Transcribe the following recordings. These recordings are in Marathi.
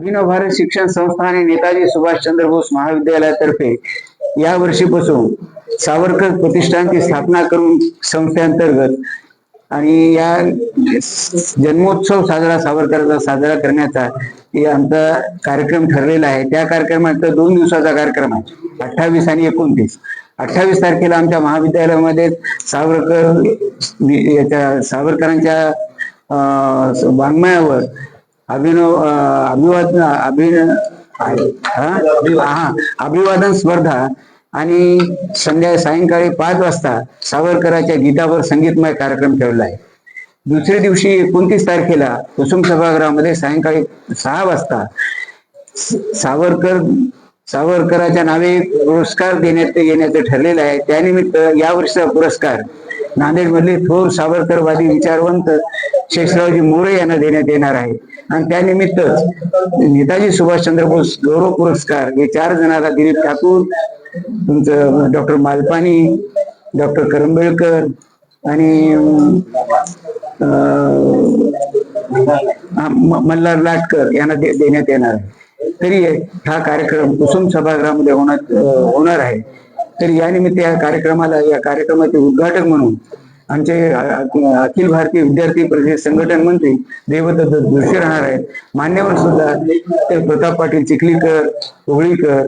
अभिनव भारत शिक्षण संस्था आणि नेताजी सुभाषचंद्र बोस महाविद्यालयातर्फे या वर्षीपासून सावरकर प्रतिष्ठानची स्थापना करून संस्थेअंतर्गत आणि या जन्मोत्सव साजरा सावरकरांचा साजरा करण्याचा हे आमचा कार्यक्रम ठरलेला आहे. त्या कार्यक्रमात दोन दिवसाचा कार्यक्रम आहे. अठ्ठावीस आणि एकोणतीस. अठ्ठावीस तारखेला आमच्या महाविद्यालयामध्ये सावरकर याच्या सावरकरांच्या अं, वाङ्मयावर अभिनव अभिवादन अभिन हा? अभिवादन स्पर्धा. आणि संध्या सायंकाळी पाच वाजता सावरकराच्या गीतावर संगीतमय कार्यक्रम ठेवला आहे. दुसऱ्या दिवशी एकोणतीस तारखेला कुसुम सभागृहामध्ये सायंकाळी सहा वाजता सावरकर सावरकराच्या नावे पुरस्कार देण्यात येण्याचं ठरलेलं आहे. त्यानिमित्त या वर्षीचा पुरस्कार नांदेड मधले थोर सावरकरवादी विचारवंत शेषरावजी मोरे यांना देण्यात येणार आहे. आणि त्यानिमित्तच नेताजी सुभाषचंद्र बोस गौरव पुरस्कार हे चार जणांना दिलीप ठाकूर तुमचं डॉक्टर मालपानी डॉक्टर करंबेळकर आणि अं, मल्हार लाटकर यांना देण्यात येणार आहे. तरी हा कार्यक्रम कुसुम सभागृहामध्ये होणार होणार आहे. तर या निमित्त या कार्यक्रमाला या कार्यक्रमाचे उद्घाटक म्हणून आमचे अखिल भारतीय विद्यार्थी प्रदेश संघटन मंत्री देवदत्त जोशी राहणार आहेत. मान्यवर सुद्धा प्रताप पाटील चिखलीकर कोहळीकर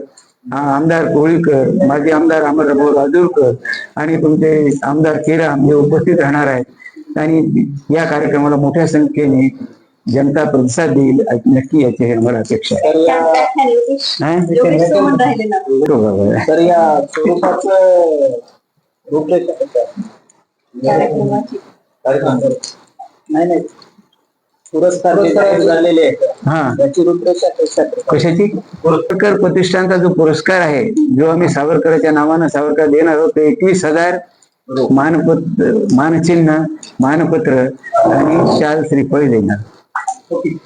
आमदार कोहळीकर माजी आमदार अमरभाऊ राजूरकर आणि तुमचे आमदार केराम हे उपस्थित राहणार आहेत. आणि या कार्यक्रमाला मोठ्या संख्येने जनता प्रतिसाद देईल नक्की याची हे मला अपेक्षा आहे. तर या हा? स्वरूपाचं नाही नाही. पुरस्कार झालेले आहेत हा. त्याची रूपरेषा? कशाची? सावरकर प्रतिष्ठानचा जो पुरस्कार आहे जो आम्ही सावरकरांच्या नावानं सावरकर देणार आहोत ते एकवीस हजार मानपत्र मानचिन्ह मानपत्र आणि शाल श्रीफळ देणार. Okay.